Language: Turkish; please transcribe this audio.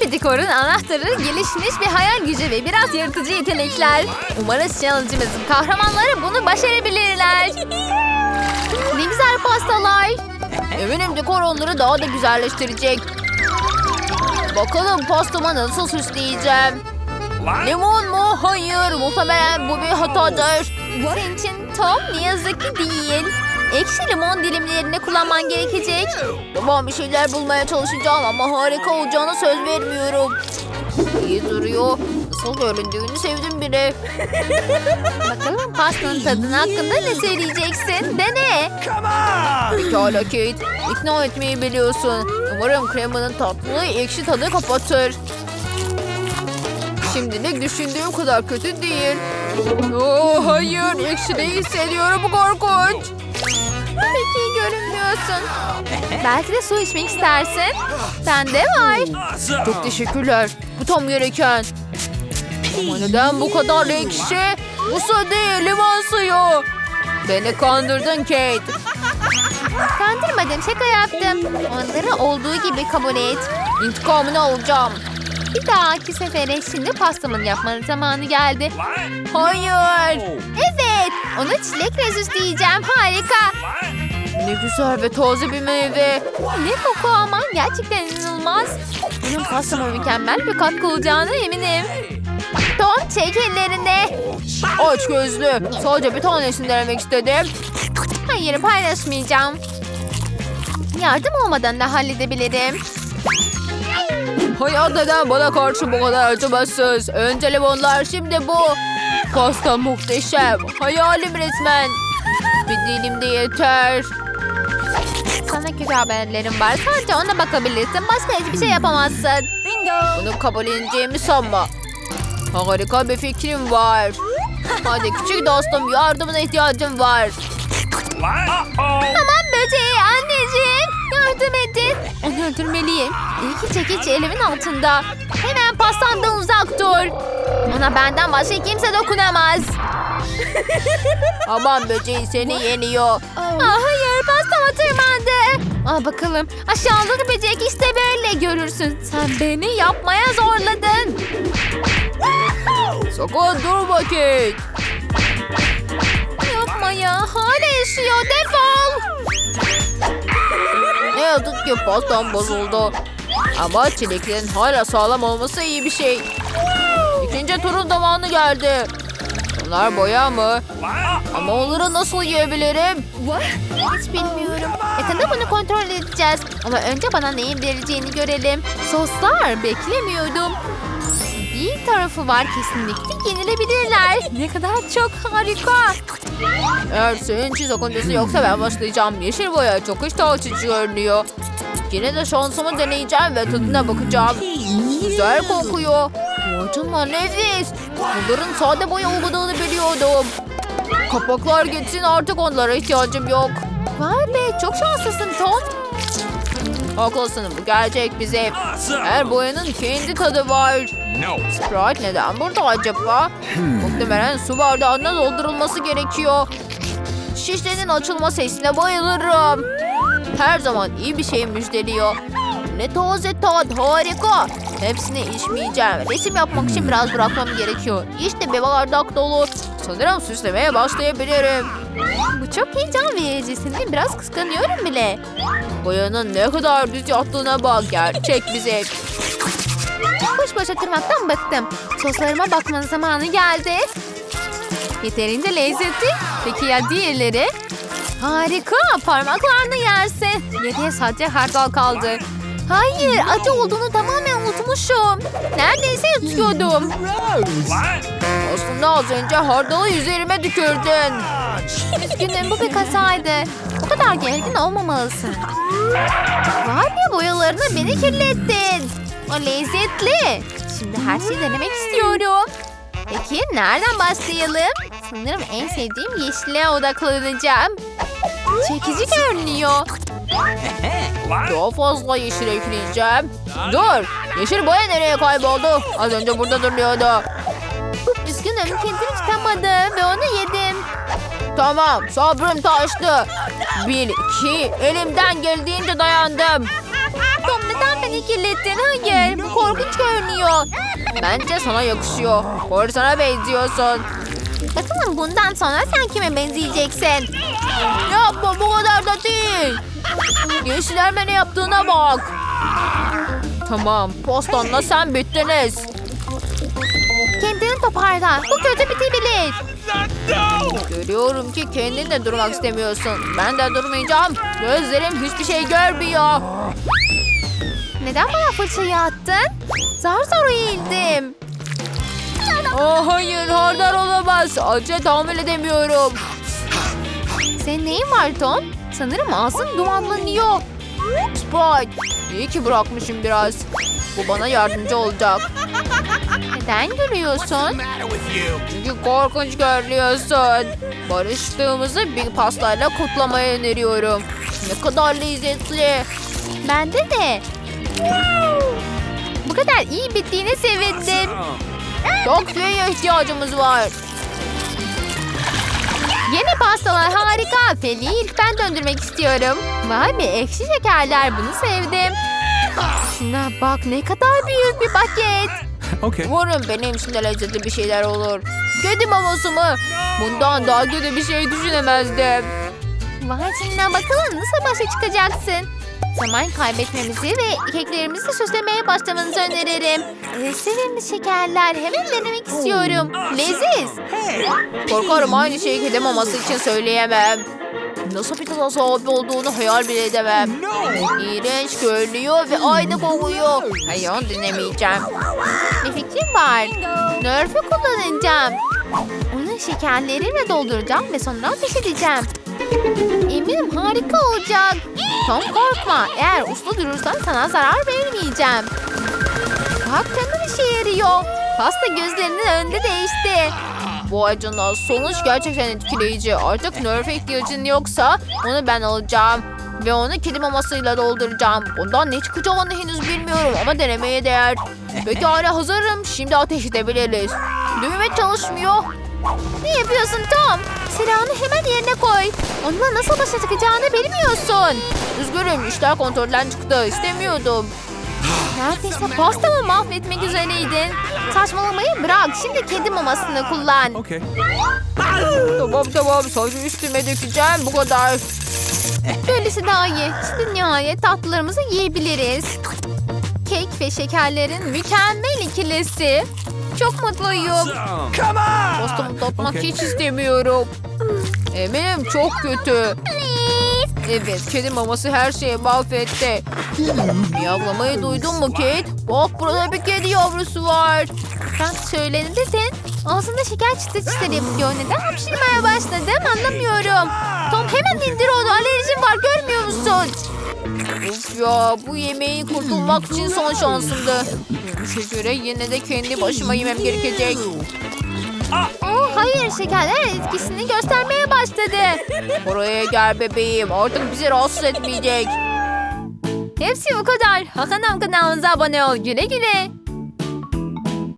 bir dekorun anahtarı gelişmiş bir hayal gücü ve biraz yaratıcı yetenekler. Umarız challenge'ımızın kahramanları bunu başarabilirler. Ne güzel pastalar. Eminim dekor onları daha da güzelleştirecek. Bakalım pastama nasıl süsleyeceğim. Limon mu? Hayır. Muhtemelen bu bir hatadır. Senin için tam ne yazık ki değil. Ekşi limon dilimlerini kullanman gerekecek. Tamam bir şeyler bulmaya çalışacağım ama harika olacağına söz vermiyorum. İyi duruyor. Nasıl göründüğünü sevdim bile. Bakalım pastanın tadını hakkında ne söyleyeceksin? Dene. Pekala Kate. İkna etmeyi biliyorsun. Umarım kremanın tatlı ekşi tadı kapatır. Şimdilik düşündüğüm kadar kötü değil. Oo, hayır, ekşideyi hissediyorum bu korkunç. Görünmüyorsun. Belki de su içmek istersin. Bende var. Çok teşekkürler. Bu tam gereken. Ama neden bu kadar ekşi? Bu su değil, limon suyu. Beni kandırdın Kate. Kandırmadım, şaka yaptım. Onları olduğu gibi kabul et. İntikamını alacağım. Bir dahaki sefere şimdi pastamın yapmanın zamanı geldi. Hayır. Evet. Onu çilekle süsleyeceğim. Harika. Ne güzel ve taze bir meyve. Ne koku ama gerçekten inanılmaz. Bunun pastama mükemmel bir katkı olacağına eminim. Tom çek ellerini. Aç gözlü. Sadece bir tanesini denemek istedim. Hayır paylaşmayacağım. Yardım olmadan da halledebilirim. Hayat neden bana karşı bu kadar acımasız? Önce limonlar şimdi bu. Pasta muhteşem. Hayalim resmen. Bir dilim de yeter. Sana kötü haberlerim var. Sadece ona bakabilirsin. Başka hiçbir şey yapamazsın. Bingo. Bunu kabul edeceğimi sanma. Harika bir fikrim var. Hadi küçük dostum yardımına ihtiyacım var. Tamam böceği anneciğim. Yardım edin. Onu öldürmeliyim. İyi ki çekiç elimin altında. Hemen pastamdan uzak dur. Ona benden başka kimse dokunamaz. Aman böceği seni yeniyor. Aa, hayır pastama tırmandı. Aa, bakalım aşağılık böcek işte böyle görürsün. Sen beni yapmaya zorladın. Sakın durma Kate. Yapma ya hala yaşıyor defol. Ne yazık ki pastam bozuldu. Ama çileklerin hala sağlam olması iyi bir şey. İkinci turun zamanı geldi. Bunlar boya mı? Ama onları nasıl yiyebilirim? Hiç bilmiyorum. Yakında bunu kontrol edeceğiz. Ama önce bana neyin vereceğini görelim. Soslar beklemiyordum. Bir tarafı var kesinlikle yenilebilirler. Ne kadar çok harika. Eğer senin için sakıncası yoksa ben başlayacağım. Yeşil boya çok iştah açıcı görünüyor. Yine de şansımı deneyeceğim ve tadına bakacağım. Güzel kokuyor. Acınla nefis. Bunların sade boya olmadığını biliyordum. Kapaklar gitsin artık onlara ihtiyacım yok. Vay be çok şanslısın Tom. Haklısın bu gerçek bize. Her boyanın kendi tadı var. Sprite neden burada acaba? Muhtemelen su bardağına doldurulması gerekiyor. Şişlerin açılma sesine bayılırım. Her zaman iyi bir şey müjdeliyor. Ne taze tat harika. Hepsini içmeyeceğim. Resim yapmak için biraz bırakmam gerekiyor. İşte bir bardak dolu. Sanırım süslemeye başlayabilirim. Bu çok heyecan verici. Seni biraz kıskanıyorum bile. Boyanın ne kadar düz yattığına bak. Gerçek bize. Boş boş oturmaktan bıktım. Soslarıma bakmanın zamanı geldi. Yeterince lezzetli. Peki ya diğerleri? Harika. Parmaklarını yersin. Geriye sadece hardal kaldı. Hayır, acı olduğunu tamamen unutmuşum. Neredeyse yutuyordum. Aslında az önce hardalı üzerime tükürdün. Üzgünüm bu bir kazaydı. O kadar gergin olmamalısın. Var ya boyalarına beni kirlettin. O lezzetli. Şimdi her şeyi denemek istiyorum. Peki nereden başlayalım? Sanırım en sevdiğim yeşile odaklanacağım. Çekici görünüyor. Daha fazla yeşil ekleyeceğim. Dur! Yeşil boya nereye kayboldu? Az önce burada duruyordu. Üzgünüm kendimi tutamadım ve onu yedim. Tamam sabrım taştı. Bir, iki, elimden geldiğince dayandım. Tom neden beni kirlettin? Hayır, bu korkunç oldu. Bence sana yakışıyor. Korsana benziyorsun. Bakalım bundan sonra sen kime benzeyeceksin? Yapma bu kadar da değil. Gençler ne yaptığına bak. Tamam postanla sen bittiniz. Kendini toparla. Bu kötü bitebilir. Görüyorum ki kendin de durmak istemiyorsun. Ben de durmayacağım. Gözlerim hiçbir şey görmüyor. Neden bana fırçayı attın? Zar zor eğildim. Oh hayır hardar olamaz. Acı tahammül edemiyorum. Senin neyin var Tom? Sanırım ağzın dumanlanıyor. Spike iyi ki bırakmışım biraz. Bu bana yardımcı olacak. Neden gülüyorsun? Çünkü korkunç görünüyorsun. Barıştığımızı bir pastayla kutlamaya öneriyorum. Ne kadar lezzetli. Bende de. Bu kadar iyi bittiğine sevindim. Çok suya ihtiyacımız var. Yeni pastalar harika. Feli ilk ben döndürmek istiyorum. Vay be ekşi şekerler bunu sevdim. Şuna bak ne kadar büyük bir paket. Okay. Umarım benim için de lezzetli bir şeyler olur. Kedi maması mı? Bundan daha kötü bir şey düşünemezdim. Vay canına bakalım nasıl başa çıkacaksın. Zaman kaybetmemizi ve keklerimizi süslemeye başlamanızı öneririm. Ee, sevimli şekerler hemen denemek istiyorum. Leziz. Korkarım aynı şeyi kedi maması için söyleyemem. Nasıl bir tada sahip olduğunu hayal bile edemem. İğrenç görünüyor ve aynı kokuyor. Hayır onu dinlemeyeceğim. Bir fikrim var. Nerf'ü kullanacağım. Onu şekerleriyle dolduracağım ve sonra ateş edeceğim. Eminim harika olacak. Tom korkma. Eğer uslu durursan sana zarar vermeyeceğim. Bak canım işe yarıyor. Pasta gözlerinin önünde değişti. Bu acına sonuç gerçekten etkileyici. Artık Nerf'e ihtiyacın yoksa onu ben alacağım. Ve onu kedi mamasıyla dolduracağım. Bundan ne çıkacağını henüz bilmiyorum ama denemeye değer. Pekala hazırım. Şimdi ateş edebiliriz. Düğme çalışmıyor. Ne yapıyorsun Tom? Silahını hemen yerine koy. Onunla nasıl başa çıkacağını bilmiyorsun. Üzgünüm işler kontrolden çıktı. İstemiyordum. Neredeyse pastamı mahvetmek üzereydin. Saçmalamayı bırak. Şimdi kedi mamasını kullan. Okay. Tamam tamam sadece üstüme dökeceğim bu kadar. Böylesi daha iyi. Şimdi nihayet tatlılarımızı yiyebiliriz. Kek ve şekerlerin mükemmel ikilisi. Çok mutluyum. Pastamı tatmak Okay. hiç istemiyorum. Eminim çok kötü. Evet kedi maması her şeyi mahvetti. Miyavlamayı duydun mu Kate? Bak burada bir kedi yavrusu var. De sen ağzında şeker çıtır çıtır yapıyor. Neden hapşırmaya başladım anlamıyorum. Tom hemen indir onu. Alerjim var görmüyor musun? Of ya bu yemeğin kurtulmak için son şansımdı. Görünüşe göre yine de kendi başıma yemem gerekecek. Oh hayır şekerler etkisini göstermeye başladı. Buraya gel bebeğim artık bizi rahatsız etmeyecek. Hepsi bu kadar. Hakan kanalımıza abone ol. Güle güle.